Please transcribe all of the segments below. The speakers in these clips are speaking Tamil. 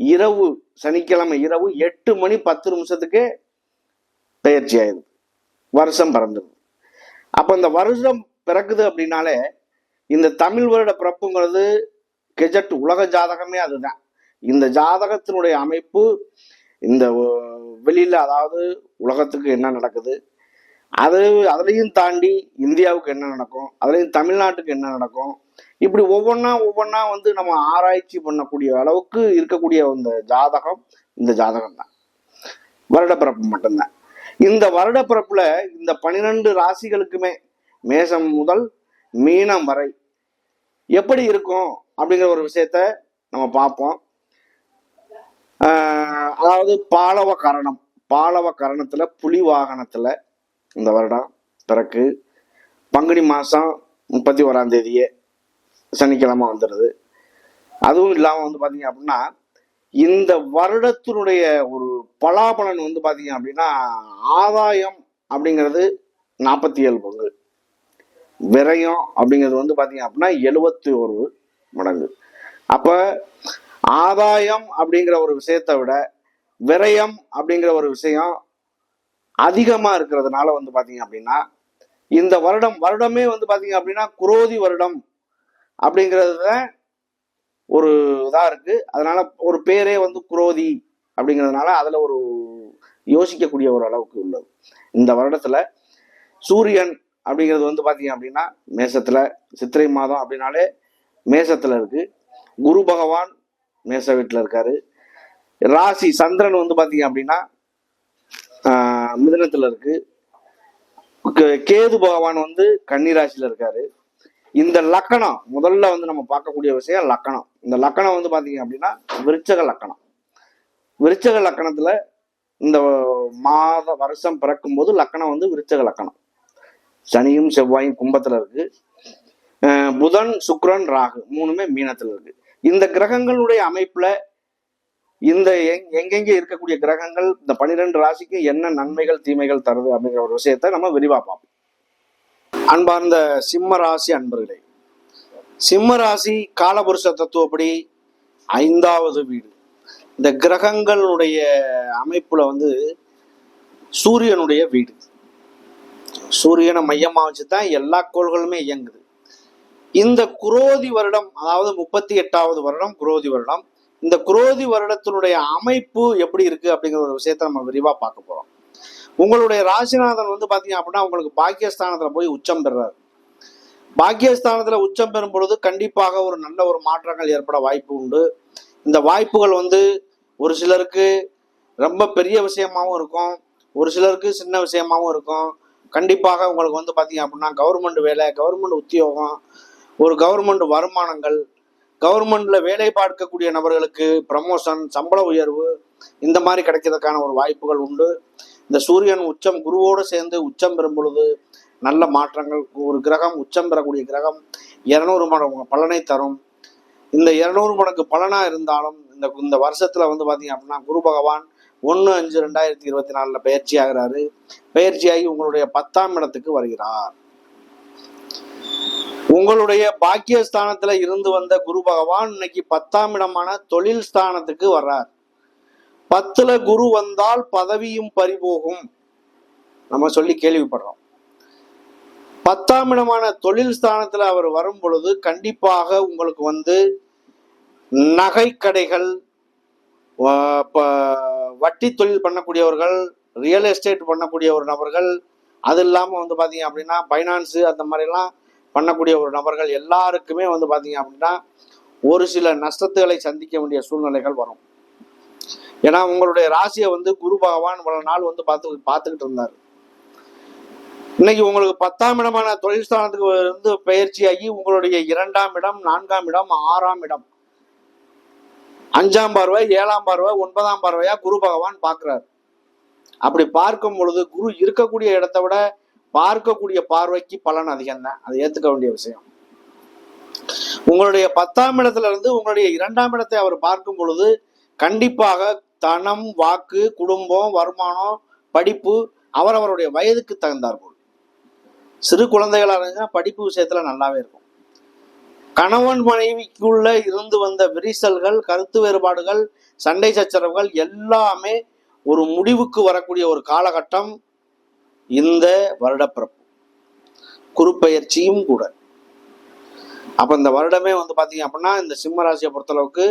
இரவு சனிக்கிழமை இரவு எட்டு மணி பத்து நிமிஷத்துக்கு பயிற்சி ஆயிடுது வருஷம் பிறந்துடுது அப்போ இந்த வருஷம் பிறக்குது அப்படின்னாலே இந்த தமிழ் வருட பிறப்புங்கிறது கெஜட் உலக ஜாதகமே அதுதான். இந்த ஜாதகத்தினுடைய அமைப்பு இந்த வெளியில் அதாவது உலகத்துக்கு என்ன நடக்குது? அது அதுலேயும் தாண்டி இந்தியாவுக்கு என்ன நடக்கும்? அதுலேயும் தமிழ்நாட்டுக்கு என்ன நடக்கும்? இப்படி ஒவ்வொன்றா ஒவ்வொன்றா வந்து நம்ம ஆராய்ச்சி பண்ணக்கூடிய அளவுக்கு இருக்கக்கூடிய இந்த ஜாதகம் இந்த ஜாதகம் தான் வருடப்பிறப்பு மட்டும்தான். இந்த வருடப்பிறப்புல இந்த பனிரெண்டு ராசிகளுக்குமே மேசம் முதல் மீனம் வரை எப்படி இருக்கும் அப்படிங்கிற ஒரு விஷயத்த நம்ம பார்ப்போம். அதாவது பாலவ கரணம் பாலவ கரணத்துல புலி வாகனத்துல இந்த வருடம். பிறக்கு பங்குனி மாதம் முப்பத்தி ஓராம் தேதியே சனிக்கிழமை வந்துடுது அதுவும் இல்லாமல் வந்து பார்த்தீங்க அப்படின்னா இந்த வருடத்தினுடைய ஒரு பலாபலன் வந்து பார்த்தீங்க அப்படின்னா ஆதாயம் அப்படிங்கிறது நாற்பத்தி ஏழு பங்கு. விரயம் அப்படிங்கிறது வந்து பார்த்தீங்க அப்படின்னா எழுபத்தி ஒரு மடங்கு. அப்போ ஆதாயம் அப்படிங்கிற ஒரு விஷயத்தை விட விரயம் அப்படிங்கிற ஒரு விஷயம் அதிகமா இருக்கிறதுனால வந்து பாத்தீங்க அப்படின்னா இந்த வருடம் வருடமே வந்து பாத்தீங்க அப்படின்னா குரோதி வருடம் அப்படிங்கிறது தான் ஒரு இதா இருக்கு. அதனால ஒரு பேரே வந்து குரோதி அப்படிங்கிறதுனால அதுல ஒரு யோசிக்கக்கூடிய ஒரு அளவுக்கு உள்ளது. இந்த வருடத்துல சூரியன் அப்படிங்கிறது வந்து பாத்தீங்க அப்படின்னா மேசத்துல சித்திரை மாதம் அப்படின்னாலே மேசத்துல இருக்கு. குரு பகவான் மேச வீட்டுல இருக்காரு. ராசி சந்திரன் வந்து பாத்தீங்க அப்படின்னா மிதனத்தில் இருக்கு. கே- கேது பகவான் வந்து கன்னிராசியில் இருக்காரு. இந்த லக்கணம் முதல்ல வந்து நம்ம பார்க்கக்கூடிய விஷயம் லக்கணம். இந்த லக்கணம் வந்து பார்த்தீங்க அப்படின்னா விருச்சக லக்கணம். விருச்சக லக்கணத்தில் இந்த மாத வருஷம் பிறக்கும் போது லக்கணம் வந்து விருச்சக லக்கணம். சனியும் செவ்வாயும் கும்பத்தில் இருக்கு. புதன் சுக்ரன் ராகு மூணுமே மீனத்தில் இருக்கு. இந்த கிரகங்களுடைய அமைப்புல இந்த எங்- இருக்கக்கூடிய கிரகங்கள் இந்த பன்னிரெண்டு ராசிக்கு என்ன நன்மைகள் தீமைகள் தருது அப்படிங்கிற ஒரு விஷயத்த நம்ம விரிவா பார்ப்போம். அன்பார்ந்த சிம்ம ராசி அன்பர்களே சிம்ம ராசி காலபுருஷ தத்துவப்படி ஐந்தாவது வீடு. இந்த கிரகங்களுடைய அமைப்புல வந்து சூரியனுடைய வீடு. சூரியனை மையமா வச்சுதான் எல்லா கோள்களுமே இயங்குது. இந்த குரோதி வருடம் அதாவது முப்பத்தி எட்டாவது வருடம் குரோதி வருடம் இந்த குரோதி வருடத்தினுடைய அமைப்பு எப்படி இருக்கு அப்படிங்கிற ஒரு விஷயத்த நம்ம விரிவா பார்க்க போறோம். உங்களுடைய ராசிநாதன் வந்து பாத்தீங்க அப்படின்னா உங்களுக்கு பாக்கியஸ்தானத்துல போய் உச்சம் பெறாரு. பாக்கியஸ்தானத்துல உச்சம் பெறும் பொழுது கண்டிப்பாக ஒரு நல்ல ஒரு மாற்றங்கள் ஏற்பட வாய்ப்பு உண்டு. இந்த வாய்ப்புகள் வந்து ஒரு சிலருக்கு ரொம்ப பெரிய விஷயமாவும் இருக்கும். ஒரு சிலருக்கு சின்ன விஷயமாவும் இருக்கும். கண்டிப்பாக உங்களுக்கு வந்து பாத்தீங்க அப்படின்னா கவர்மெண்ட் வேலை கவர்மெண்ட் உத்தியோகம் ஒரு கவர்மெண்ட் வருமானங்கள் கவர்மெண்ட்ல வேலை பார்க்கக்கூடிய நபர்களுக்கு ப்ரமோஷன் சம்பள உயர்வு இந்த மாதிரி கிடைக்கிறதுக்கான ஒரு வாய்ப்புகள் உண்டு. இந்த சூரியன் உச்சம் குருவோடு சேர்ந்து உச்சம் பெறும் பொழுது நல்ல மாற்றங்கள் ஒரு கிரகம் உச்சம் பெறக்கூடிய கிரகம் இருநூறு மடங்கு பலனை தரும். இந்த இருநூறு மடங்கு பலனா இருந்தாலும் இந்த இந்த வருஷத்துல வந்து பாத்தீங்க அப்படின்னா குரு பகவான் ஒன்று அஞ்சு ரெண்டாயிரத்தி இருபத்தி நாலில் பயிற்சி ஆகிறாரு. பயிற்சியாகி உங்களுடைய பத்தாம் இடத்துக்கு வருகிறார். உங்களுடைய பாக்கியஸ்தானத்துல இருந்து வந்த குரு பகவான் இன்னைக்கு பத்தாம் இடமான தொழில் ஸ்தானத்துக்கு வர்றார். பத்துல குரு வந்தால் பதவியும் பறிபோகும். நம்ம சொல்லி கேள்விப்படுறோம். பத்தாம் இடமான தொழில் ஸ்தானத்துல அவர் வரும் பொழுது கண்டிப்பாக உங்களுக்கு வந்து நகைக்கடைகள் வட்டி தொழில் பண்ணக்கூடியவர்கள் ரியல் எஸ்டேட் பண்ணக்கூடிய ஒரு நபர்கள் அது இல்லாமல் வந்து பார்த்தீங்க அப்படின்னா ஃபைனான்ஸு அந்த மாதிரிலாம் பண்ணக்கூடிய ஒரு நபர்கள் எல்லாருக்குமே வந்து பார்த்தீங்க அப்படின்னா ஒரு சில நஷ்டத்துகளை சந்திக்க வேண்டிய சூழ்நிலைகள் வரும். ஏன்னா உங்களுடைய ராசியை வந்து குரு பகவான் பல நாள் வந்து பார்த்து பார்த்துக்கிட்டு இருந்தார். இன்னைக்கு உங்களுக்கு பத்தாம் இடமான தொழில் ஸ்தானத்துக்கு வந்து பயிற்சியாகி உங்களுடைய இரண்டாம் இடம் நான்காம் இடம் ஆறாம் இடம். அஞ்சாம் பார்வை ஏழாம் பார்வை ஒன்பதாம் பார்வையா குரு பகவான் பார்க்கிறார். அப்படி பார்க்கும் பொழுது குரு இருக்கக்கூடிய இடத்தை விட பார்க்கக்கூடிய பார்வைக்கு பலன் அதிகம் தான் அதை ஏத்துக்க வேண்டிய விஷயம். உங்களுடைய பத்தாம் இடத்துல இருந்து உங்களுடைய இரண்டாம் இடத்தை அவர் பார்க்கும் பொழுது கண்டிப்பாக தனம் வாக்கு குடும்பம் வருமானம் படிப்பு அவரவருடைய வயதுக்கு தகுந்தாற்போல் சிறு குழந்தைகளாக இருந்துச்சுன்னா படிப்பு விஷயத்துல நல்லாவே இருக்கும். கணவன் மனைவிக்குள்ள இருந்து வந்த விரிசல்கள் கருத்து வேறுபாடுகள் சண்டை சச்சரவுகள் எல்லாமே ஒரு முடிவுக்கு வரக்கூடிய ஒரு காலகட்டம். இந்த வருடப்பிறப்பு. குறுப்பெயர்ச்சியும் கூட. அப்போ இந்த வருடமே வந்து பார்த்தீங்க அப்படின்னா இந்த சிம்ம ராசியை பொறுத்தளவுக்கு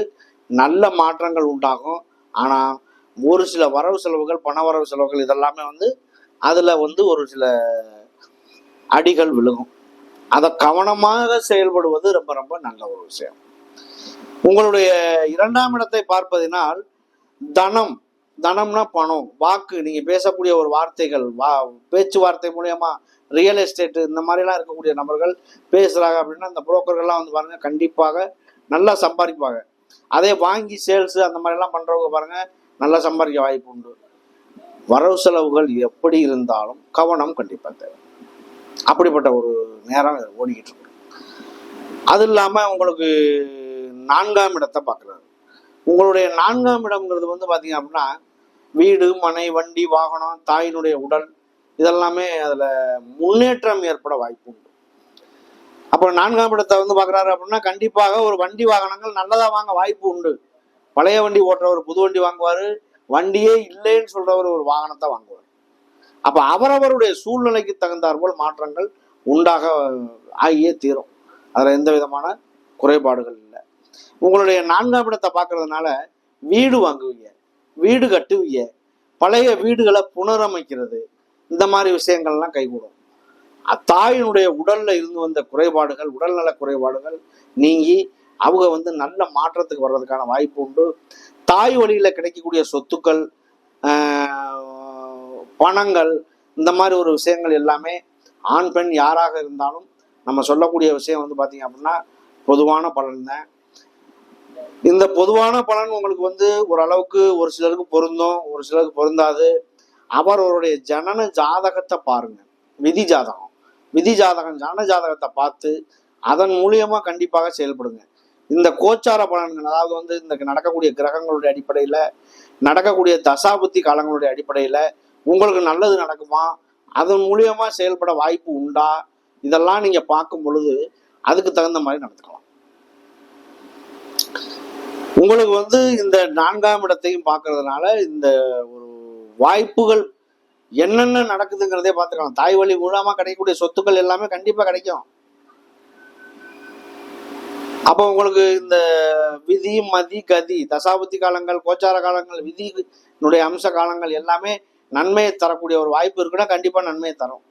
நல்ல மாற்றங்கள் உண்டாகும். ஆனால் ஒரு சில வரவு செலவுகள் பண வரவு செலவுகள் இதெல்லாமே வந்து அதில் வந்து ஒரு சில அடிகள் விழுகும். அதை கவனமாக செயல்படுவது ரொம்ப ரொம்ப நல்ல ஒரு விஷயம். உங்களுடைய இரண்டாம் இடத்தை பார்ப்பதினால் தனம் தனம்னா பணம் வாக்கு நீங்கள் பேசக்கூடிய ஒரு வார்த்தைகள் வா பேச்சுவார்த்தை மூலயமா ரியல் எஸ்டேட்டு இந்த மாதிரிலாம் இருக்கக்கூடிய நபர்கள் பேசுகிறாங்க அப்படின்னா அந்த புரோக்கர்கள்லாம் வந்து பாருங்கள் கண்டிப்பாக நல்லா சம்பாதிப்பாங்க. அதே வாங்கி சேல்ஸு அந்த மாதிரிலாம் பண்ணுறவங்க பாருங்கள் நல்லா சம்பாதிக்க வாய்ப்பு உண்டு. வரவு செலவுகள் எப்படி இருந்தாலும் கவனம் கண்டிப்பாக தேவை. அப்படிப்பட்ட ஒரு நேரம் ஓடிக்கிட்டு இருக்கு. அது இல்லாமல் உங்களுக்கு நான்காம் இடத்தை பார்க்குறாரு. உங்களுடைய நான்காம் இடம்ங்கிறது வந்து பார்த்தீங்க அப்படின்னா வீடு மனை வண்டி வாகனம் தாயினுடைய உடல் இதெல்லாமே அதில் முன்னேற்றம் ஏற்பட வாய்ப்பு உண்டு அப்போ நான்காம் இடத்தை வந்து பார்க்குறாரு அப்படின்னா கண்டிப்பாக ஒரு வண்டி வாகனங்கள் நல்லதாக வாங்க வாய்ப்பு உண்டு. பழைய வண்டி ஓட்டுறவர் புது வண்டி வாங்குவார் வண்டியே இல்லைன்னு சொல்கிறவர் ஒரு வாகனத்தை வாங்குவார். அப்போ அவரவருடைய சூழ்நிலைக்கு தகுந்தாற்போல் மாற்றங்கள் உண்டாக ஆகியே தீரும். அதில் எந்த விதமான குறைபாடுகள் இல்லை. உங்களுடைய நான்காம் இடத்தை பார்க்கறதுனால வீடு வாங்குவீங்க. வீடு கட்டுவீங்க பழைய வீடுகளை புனரமைக்கிறது. இந்த மாதிரி விஷயங்கள்லாம் கைகூடும். தாயினுடைய உடல்ல இருந்து வந்த குறைபாடுகள் உடல்நல குறைபாடுகள் நீங்கி அவங்க வந்து நல்ல மாற்றத்துக்கு வர்றதுக்கான வாய்ப்பு உண்டு. தாய் வழியில கிடைக்கக்கூடிய சொத்துக்கள் பணங்கள் இந்த மாதிரி ஒரு விஷயங்கள் எல்லாமே ஆண் பெண் யாராக இருந்தாலும் நம்ம சொல்லக்கூடிய விஷயம் வந்து பார்த்தீங்க அப்படின்னா பொதுவான பலன் தான். இந்த பொதுவான பலன் உங்களுக்கு வந்து ஓரளவுக்கு ஒரு சிலருக்கு பொருந்தும் ஒரு சிலருக்கு பொருந்தாது. அவரவருடைய ஜனன ஜாதகத்தை பாருங்க. விதி ஜாதகம். விதி ஜாதகம் ஜன ஜாதகத்தை பார்த்து அதன் மூலியமா கண்டிப்பாக செயல்படுங்க. இந்த கோச்சார பலன்கள் அதாவது வந்து இந்த நடக்கக்கூடிய கிரகங்களுடைய அடிப்படையில நடக்கக்கூடிய தசாபுத்தி காலங்களுடைய அடிப்படையில உங்களுக்கு நல்லது நடக்குமா? அதன் மூலியமா செயல்பட வாய்ப்பு உண்டா? இதெல்லாம் நீங்க பார்க்கும் பொழுது அதுக்கு தகுந்த மாதிரி நடந்துக்கலாம். உங்களுக்கு வந்து இந்த நான்காம் இடத்தையும் பார்க்கறதுனால இந்த ஒரு வாய்ப்புகள் என்னென்ன நடக்குதுங்கிறதே பார்த்துக்கலாம். தாய் வழி மூலமா கிடைக்கக்கூடிய சொத்துக்கள் எல்லாமே கண்டிப்பா கிடைக்கும். அப்போ உங்களுக்கு இந்த விதி மதி கதி தசாபுத்தி காலங்கள் கோச்சார காலங்கள் விதியினுடைய அம்ச காலங்கள் எல்லாமே நன்மையை தரக்கூடிய ஒரு வாய்ப்பு இருக்குன்னா கண்டிப்பா நன்மையை தரும்.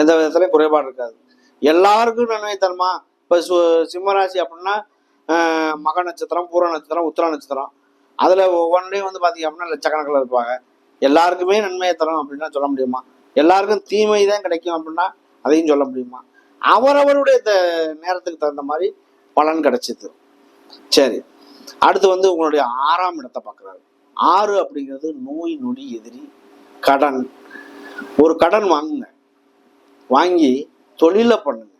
எந்த விதத்துலயும் குறைபாடு இருக்காது. எல்லாருக்கும் நன்மை தருமா? இப்போ சிம்மராசி அப்படின்னா மக நட்சத்திரம் பூர நட்சத்திரம் உத்திர நட்சத்திரம். அதில் ஒவ்வொன்றையும் வந்து பார்த்தீங்க அப்படின்னா லட்சக்கணக்கில் இருப்பாங்க. எல்லாருக்குமே நன்மையை தரும் அப்படின்னா சொல்ல முடியுமா? எல்லாருக்கும் தீமை தான் கிடைக்கும் அப்படின்னா அதையும் சொல்ல முடியுமா? அவரவருடைய த- நேரத்துக்கு தகுந்த மாதிரி பலன் கிடைச்சிது. சரி. அடுத்து வந்து உங்களுடைய ஆறாம் இடத்தை பார்க்குறாரு. ஆறு அப்படிங்கிறது நோய் நொடி எதிரி கடன். ஒரு கடன் வாங்குங்க. வாங்கி தொழிலை பண்ணுங்க.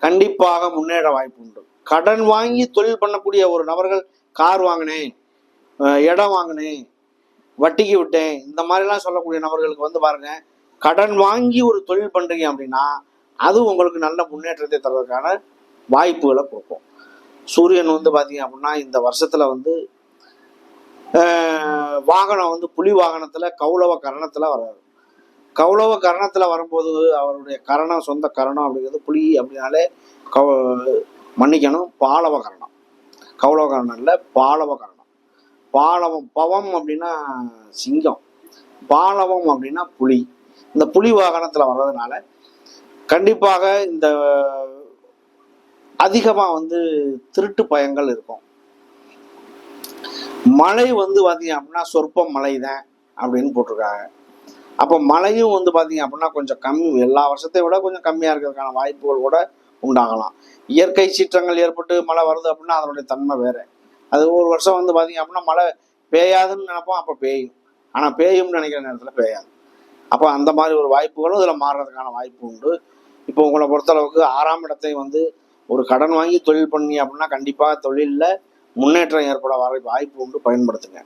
கண்டிப்பாக முன்னேற வாய்ப்பு உண்டு. கடன் வாங்கி தொழில் பண்ணக்கூடிய ஒரு நபர்கள் கார் வாங்கினேன் இடம் வாங்கினேன் வட்டிக்கு விட்டேன். இந்த மாதிரிலாம் சொல்லக்கூடிய நபர்களுக்கு வந்து பாருங்க கடன் வாங்கி ஒரு தொழில் பண்றீங்க அப்படின்னா அது உங்களுக்கு நல்ல முன்னேற்றத்தை தருவதற்கான வாய்ப்புகளை கொடுக்கும். சூரியன் வந்து பார்த்தீங்க அப்படின்னா இந்த வருஷத்துல வந்து வாகனம் வந்து புலி வாகனத்துல கௌளவ கரணத்துல வராது கௌளவ கரணத்துல வரும்போது அவருடைய கரணம் சொந்த கரணம் அப்படிங்கிறது புலி அப்படின்னாலே கௌ மன்னிக்கணும். பாலவகரணம். கரணம் இல்லை பாலவகரணம். பாலவம் பவம் அப்படின்னா சிங்கம். பாலவம் அப்படின்னா புலி. இந்த புலி வாகனத்தில் வர்றதுனால கண்டிப்பாக இந்த அதிகமாக வந்து திருட்டு பயங்கள் இருக்கும். மழை வந்து பார்த்தீங்க அப்படின்னா சொற்பம் மழை தான் அப்படின்னு போட்டிருக்காங்க. அப்போ மழையும் வந்து பார்த்தீங்க அப்படின்னா கொஞ்சம் கம்மி. எல்லா வருஷத்தையும் விட கொஞ்சம் கம்மியாக இருக்கிறதுக்கான வாய்ப்புகள் கூட உண்டாகலாம். இயற்கை சீற்றங்கள் ஏற்பட்டு மழை வருது அப்படின்னா அதனுடைய தன்மை வேற. அது ஒரு வருஷம் வந்து பாத்தீங்க அப்படின்னா மழை பெய்யாதுன்னு நினைப்போம் அப்போ பெய்யும். ஆனா பெய்யும்னு நினைக்கிற நேரத்துல பெய்யாது. அப்போ அந்த மாதிரி ஒரு வாய்ப்புகளும் இதுல மாறுறதுக்கான வாய்ப்பு உண்டு. இப்போ உங்களை பொறுத்தளவுக்கு ஆறாம் இடத்தை வந்து ஒரு கடன் வாங்கி தொழில் பண்ணி அப்படின்னா கண்டிப்பாக தொழிலில் முன்னேற்றம் ஏற்பட வர வாய்ப்பு உண்டு. பயன்படுத்துங்க.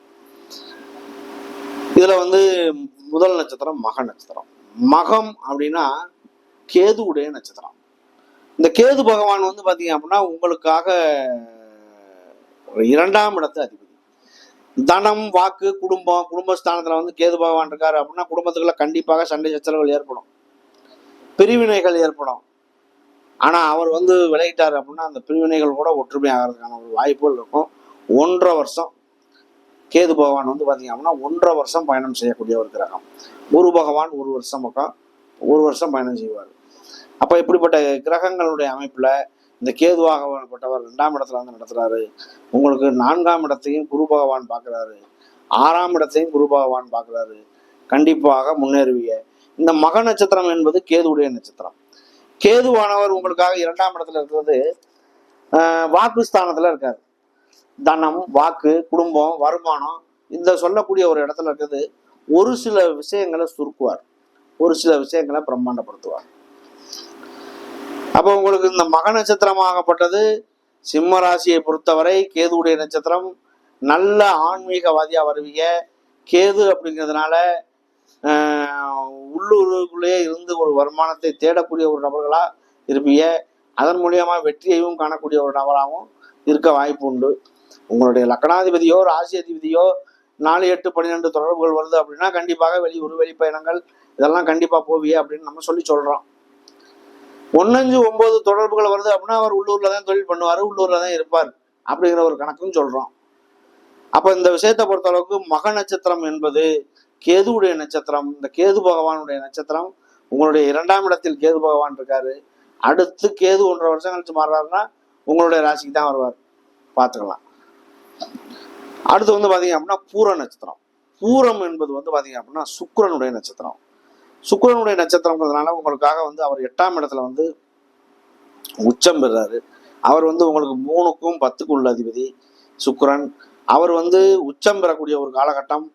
இதில் வந்து முதல் நட்சத்திரம் மக நட்சத்திரம். மகம் அப்படின்னா கேதுவுடைய நட்சத்திரம். இந்த கேது பகவான் வந்து பார்த்தீங்க அப்படின்னா உங்களுக்காக இரண்டாம் இடத்து அதிபதி. தனம் வாக்கு குடும்பம் குடும்பஸ்தானத்தில் வந்து கேது பகவான் இருக்காரு அப்படின்னா குடும்பத்துக்குள்ள கண்டிப்பாக சண்டை சச்சரவுகள் ஏற்படும். பிரிவினைகள் ஏற்படும். ஆனால் அவர் வந்து விளையிட்டார் அப்படின்னா அந்த பிரிவினைகள் கூட ஒற்றுமை ஆகிறதுக்கான ஒரு வாய்ப்புகள் இருக்கும். ஒன்றரை வருஷம் கேது பகவான் வந்து பார்த்தீங்க அப்படின்னா ஒன்றரை வருஷம் பயணம் செய்யக்கூடிய ஒரு கிரகம். குரு பகவான் ஒரு வருஷம் பக்கம் ஒரு வருஷம் பயணம் செய்வார். அப்போ இப்படிப்பட்ட கிரகங்களுடைய அமைப்பில் இந்த கேதுவாகப்பட்டவர் ரெண்டாம் இடத்துல வந்து நடத்துறாரு? உங்களுக்கு நான்காம் இடத்தையும் குரு பகவான் பார்க்குறாரு. ஆறாம் இடத்தையும் குரு பகவான் பார்க்குறாரு. கண்டிப்பாக முன்னேறுவீங்க. இந்த மக நட்சத்திரம் என்பது கேதுவுடைய நட்சத்திரம். கேதுவானவர் உங்களுக்காக இரண்டாம் இடத்துல இருக்கிறது வாக்கு ஸ்தானத்தில் இருக்கார். தனம் வாக்கு குடும்பம் வருமானம் இந்த சொல்லக்கூடிய ஒரு இடத்துல இருக்கிறது ஒரு சில விஷயங்களை சுருக்குவார். ஒரு சில விஷயங்களை பிரம்மாண்டப்படுத்துவார். அப்போ உங்களுக்கு இந்த மக நட்சத்திரமாகப்பட்டது சிம்ம ராசியை பொறுத்தவரை கேதுவுடைய நட்சத்திரம் நல்ல ஆன்மீகவாதியாக வருவீங்க. கேது அப்படிங்கிறதுனால உள்ளூருக்குள்ளேயே இருந்து ஒரு வருமானத்தை தேடக்கூடிய ஒரு நபர்களாக இருப்பீங்க. அதன் மூலியமாக வெற்றியையும் காணக்கூடிய ஒரு நபராகவும் இருக்க வாய்ப்பு உண்டு. உங்களுடைய லக்கணாதிபதியோ ராசி அதிபதியோ நாலு எட்டு பன்னிரெண்டு தொடர்புகள் வருது அப்படின்னா கண்டிப்பாக வெளி வெளியூர் வெளிப்பயணங்கள் இதெல்லாம் கண்டிப்பாக போவியே அப்படின்னு நம்ம சொல்லி சொல்கிறோம் ஒன்னஞ்சு ஒன்பது தொடர்புகள் வருது அப்படின்னா அவர் உள்ளூர்ல தான் தொழில் பண்ணுவார் உள்ளூர்ல தான் இருப்பார் அப்படிங்கிற ஒரு கணக்கும் சொல்றோம். அப்ப இந்த விஷயத்தை பொறுத்த அளவுக்கு மக நட்சத்திரம் என்பது கேதுவுடைய நட்சத்திரம் இந்த கேது பகவானுடைய நட்சத்திரம் உங்களுடைய இரண்டாம் இடத்தில் கேது பகவான் இருக்காரு அடுத்து கேது ஒன்றரை வருஷம் கழிச்சு மாறுறாருன்னா உங்களுடைய ராசிக்கு தான் வருவார். பார்த்துக்கலாம். அடுத்து வந்து பாத்தீங்க அப்படின்னா பூர நட்சத்திரம். பூரம் என்பது வந்து பாத்தீங்க அப்படின்னா சுக்கரனுடைய நட்சத்திரம். சுக்கிரனுடைய நட்சத்திரங்கிறதுனால உங்களுக்காக வந்து அவர் எட்டாம் இடத்துல வந்து உச்சம் பெறாரு. அவர் வந்து உங்களுக்கு மூணுக்கும் பத்துக்கும் உள்ள அதிபதி சுக்கரன். அவர் வந்து உச்சம் பெறக்கூடிய ஒரு காலகட்டம்.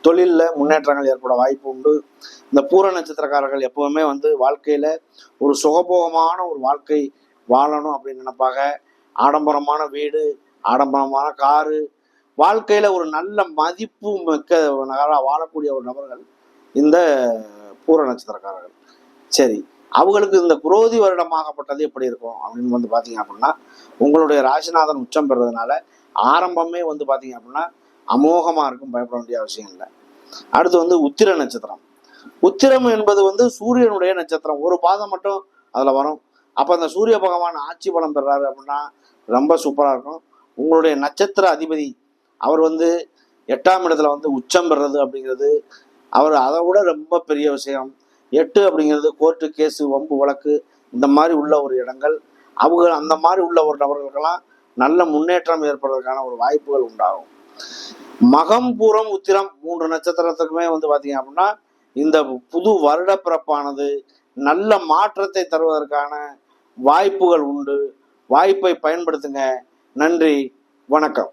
தொழிலில் முன்னேற்றங்கள் ஏற்பட வாய்ப்பு உண்டு. இந்த பூர நட்சத்திரக்காரர்கள் எப்பவுமே வந்து வாழ்க்கையில ஒரு சுகபோகமான ஒரு வாழ்க்கை வாழணும் அப்படின்னு நினைப்பாங்க. ஆடம்பரமான வீடு ஆடம்பரமான காரு வாழ்க்கையில ஒரு நல்ல மதிப்பு மிக்க நகராக வாழக்கூடிய ஒரு நபர்கள். இந்த பூர நட்சத்திரக்காரர்கள். சரி அவங்களுக்கு இந்த குரோதி வருடமாகப்பட்டது எப்படி இருக்கும் அப்படின்னு வந்து பார்த்தீங்க அப்படின்னா உங்களுடைய ராசிநாதன் உச்சம் பெறதுனால ஆரம்பமே வந்து பார்த்தீங்க அப்படின்னா அமோகமா இருக்கும் பயப்பட வேண்டிய அவசியம் இல்லை. அடுத்து வந்து உத்திர நட்சத்திரம். உத்திரம் என்பது வந்து சூரியனுடைய நட்சத்திரம். ஒரு பாதம் மட்டும் அதுல வரும். அப்ப அந்த சூரிய பகவான் ஆட்சி பலம் பெறாரு அப்படின்னா ரொம்ப சூப்பரா இருக்கும். உங்களுடைய நட்சத்திர அதிபதி அவர் வந்து எட்டாம் இடத்துல வந்து உச்சம் பெறது அப்படிங்கிறது அவர் அதை விட ரொம்ப பெரிய விஷயம். எட்டு அப்படிங்கிறது கோர்ட்டு கேஸு வம்பு வழக்கு இந்த மாதிரி உள்ள ஒரு இடங்கள். அவங்க அந்த மாதிரி உள்ள ஒரு நபர்களுக்கெல்லாம் நல்ல முன்னேற்றம் ஏற்படுறதுக்கான ஒரு வாய்ப்புகள் உண்டாகும். மகம் பூரம் உத்திரம் மூன்று நட்சத்திரத்துக்குமே வந்து பார்த்தீங்க அப்படின்னா இந்த புது வருட பிறப்பானது நல்ல மாற்றத்தை தருவதற்கான வாய்ப்புகள் உண்டு. வாய்ப்பை பயன்படுத்துங்க. நன்றி. வணக்கம்.